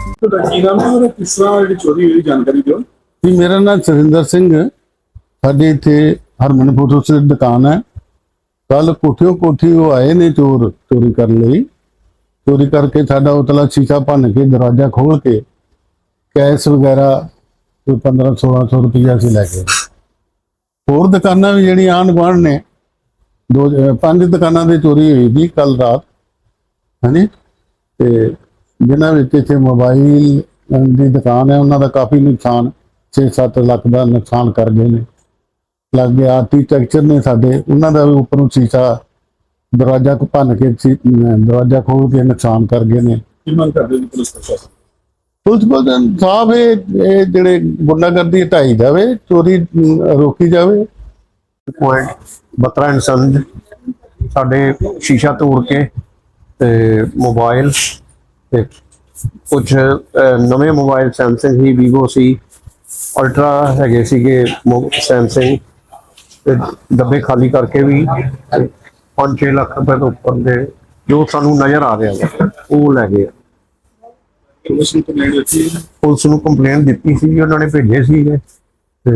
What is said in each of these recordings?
ਤੁਹਾਡਾ ਕੀ ਨਾਮ ਹੈ ਔਰ ਕਿਸ ਤਰ੍ਹਾਂ ਜਿਹੜੀ ਚੋਰੀ ਹੋਈ, ਜਾਣਕਾਰੀ ਦਿਓ। ਜੀ, ਮੇਰਾ ਨਾਮ ਸੁਰਿੰਦਰ ਸਿੰਘ ਸਾਡੇ ਇੱਥੇ ਹਰਮਨ ਫੋਟੋ ਸੇ ਦੁਕਾਨ ਹੈ। ਕੱਲ ਕੋਠਿਓ ਕੋਠੀ ਉਹ ਆਏ ਨੇ ਚੋਰ, ਚੋਰੀ ਕਰਨ ਲਈ। ਚੋਰੀ ਕਰਕੇ ਸਾਡਾ ਉਤਲਾ ਸ਼ੀਸ਼ਾ ਭੰਨ ਕੇ ਦਰਵਾਜ਼ਾ ਖੋਲ ਕੇ ਕੈਸ਼ ਵਗੈਰਾ ਕੋਈ 15 1600 ਰੁਪਇਆ ਸੀ ਲੈ ਗਏ। ਹੋਰ ਦੁਕਾਨਾਂ ਵੀ ਜਿਹੜੀਆਂ ਆਂਢ ਗੁਆਂਢ ਨੇ, ਦੋ, ਅਹ, ਪੰਜ ਦੁਕਾਨਾਂ ਦੇ ਚੋਰੀ ਹੋਈ ਸੀ ਕੱਲ ਰਾਤ। ਹਾਂਜੀ? ਤੇ ਜਿਨ੍ਹਾਂ ਵਿੱਚ ਇੱਥੇ ਮੋਬਾਈਲ ਦੀ ਦੁਕਾਨ ਹੈ ਉਹਨਾਂ ਦਾ ਕਾਫੀ ਨੁਕਸਾਨ 6-7 ਲੱਖ ਦਾ ਨੁਕਸਾਨ ਕਰ ਗਏ ਨੇ। ਲੱਗੇ ਆਰਟੀ ਟੈਕਚਰ ਨੇ ਸਾਡੇ ਉਹਨਾਂ ਦਾ ਵੀ ਉੱਪਰੋਂ ਸ਼ੀਸ਼ਾ ਦਰਵਾਜ਼ਾ ਕੋ ਭੰਨ ਕੇ ਦਰਵਾਜ਼ਾ ਖੋਲ ਕੇ ਨੁਕਸਾਨ ਕਰ ਗਏ ਨੇ। ਕੀ ਮੰਗ ਕਰਦੇ ਹੋ ਪੁਲਿਸ ਪ੍ਰਸ਼ਾਸਨ? ਪੁਲਿਸ ਕੋਲ ਇਨਸਾਫ ਇਹ ਇਹ ਜਿਹੜੇ ਗੁੰਡਾਗਰਦੀ ਹਟਾਈ ਜਾਵੇ ਚੋਰੀ ਰੋਕੀ ਜਾਵੇ। ਪੁਆਇੰਟ ਬਤਰਾ ਸੰਜ ਸਾਡੇ ਸ਼ੀਸ਼ਾ ਤੋੜ ਕੇ ਤੇ ਮੋਬਾਈਲ ਤੇ ਕੁਝ ਨਵੇਂ ਮੋਬਾਈਲ ਸੈਮਸੰਗ ਹੀ Vivo ਸੀ ਅਲਟਰਾ ਹੈਗੇ ਸੀਗੇ ਸੈਮਸੰਗ ਤੇ ਡੱਬੇ ਖਾਲੀ ਕਰਕੇ ਵੀ 5-6 ਲੱਖ ਰੁਪਏ ਤੋਂ ਉੱਪਰ ਦੇ ਜੋ ਸਾਨੂੰ ਨਜ਼ਰ ਆ ਰਿਹਾ ਉਹ ਲੈ ਗਏ ਪੁਲਿਸ ਨੂੰ ਕੰਪਲੇਂਟ ਦਿੱਤੀ ਸੀ ਉਹਨਾਂ ਨੇ ਭੇਜੇ ਸੀਗੇ ਤੇ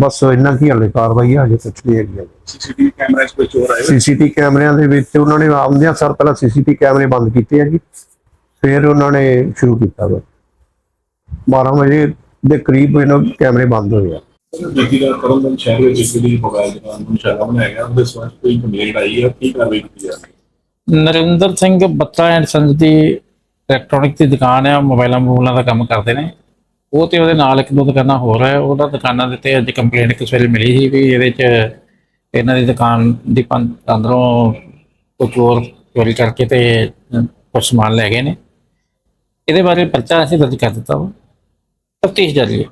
ਬਸ ਇੰਨਾ ਕੀ ਹਲੇ ਕਾਰਵਾਈ ਆ ਹਜੇ ਕੁਛ ਨਹੀਂ ਹੈਗੀ ਸੀਸੀਟੀਵੀ ਕੈਮਰਾ 'ਚ ਕੋਈ ਚੋਰ ਆਏ। ਸੀਸੀਟੀ ਕੈਮਰਿਆਂ ਦੇ ਵਿੱਚ ਉਹਨਾਂ ਨੇ ਆਉਂਦਿਆਂ ਸਰ ਪਹਿਲਾਂ ਸੀਸੀਟੀ ਕੈਮਰੇ ਬੰਦ ਕੀਤੇ ਆ ਜੀ। ਫਿਰ ਉਹਨਾਂ ਨੇ ਸ਼ੁਰੂ ਕੀਤਾ ਵਾ। 12 ਵਜੇ ਦੇ ਕਰੀਬ ਇਹਨਾਂ ਕੈਮਰੇ ਬੰਦ ਹੋਏ ਆ। ਬੀਤੀ ਦਾ ਕਰਮਬੰਦ ਸ਼ਹਿਰ ਵਿੱਚ ਜਿਹੜੀ ਮੋਬਾਈਲ ਦੁਕਾਨ ਨੂੰ ਸ਼ਾਲਾ ਬਣਾਇਆ ਗਿਆ। ਉਹਦੇ ਸੰਬੰਧ 'ਚ ਕੋਈ ਕੰਪਲੇਂਟ ਆਈ ਹੈ ਕੀ ਕਾਰਵਾਈ ਕੀਤੀ ਜਾ ਰਹੀ ਹੈ? ਨਰਿੰਦਰ ਸਿੰਘ ਬੱਤਾ ਐਂਡ ਸੰਜ ਦੀ ਇਲੈਕਟ੍ਰੋਨਿਕ ਦੀ ਦੁਕਾਨ ਹੈ ਮੋਬਾਈਲਾਂ ਮੋਬਾਈਲਾਂ ਦਾ ਕੰਮ ਕਰਦੇ ਨੇ। ਉਹ ਤੇ ਉਹਦੇ ਨਾਲ ਇੱਕ ਦੋ ਦੁਕਾਨਾਂ ਹੋਰ ਹੈ ਉਹਦਾ ਦੁਕਾਨਾਂ ਦੇ ਉੱਤੇ ਅੱਜ ਕੰਪਲੇਂਟ ਕਿਸ ਵੇਲੇ ਮਿਲੀ ਸੀ ਵੀ ਇਹਦੇ 'ਚ ਇਹਨਾਂ ਦੀ ਦੁਕਾਨ ਦੀ ਪੰ- ਅੰਦਰੋਂ ਕੋਈ ਚੋਰ ਚੋਰੀ ਕਰਕੇ ਤੇ ਕੁਝ ਸਮਾਨ ਲੈ ਗਏ ਨੇ। ਇਹਦੇ ਬਾਰੇ ਪਰਚਾ ਅਸੀਂ ਦਰਜ ਕਰ ਦਿੱਤਾ ਵਾ। ਤਫਤੀਸ਼ ਜਾਰੀ ਹੈ।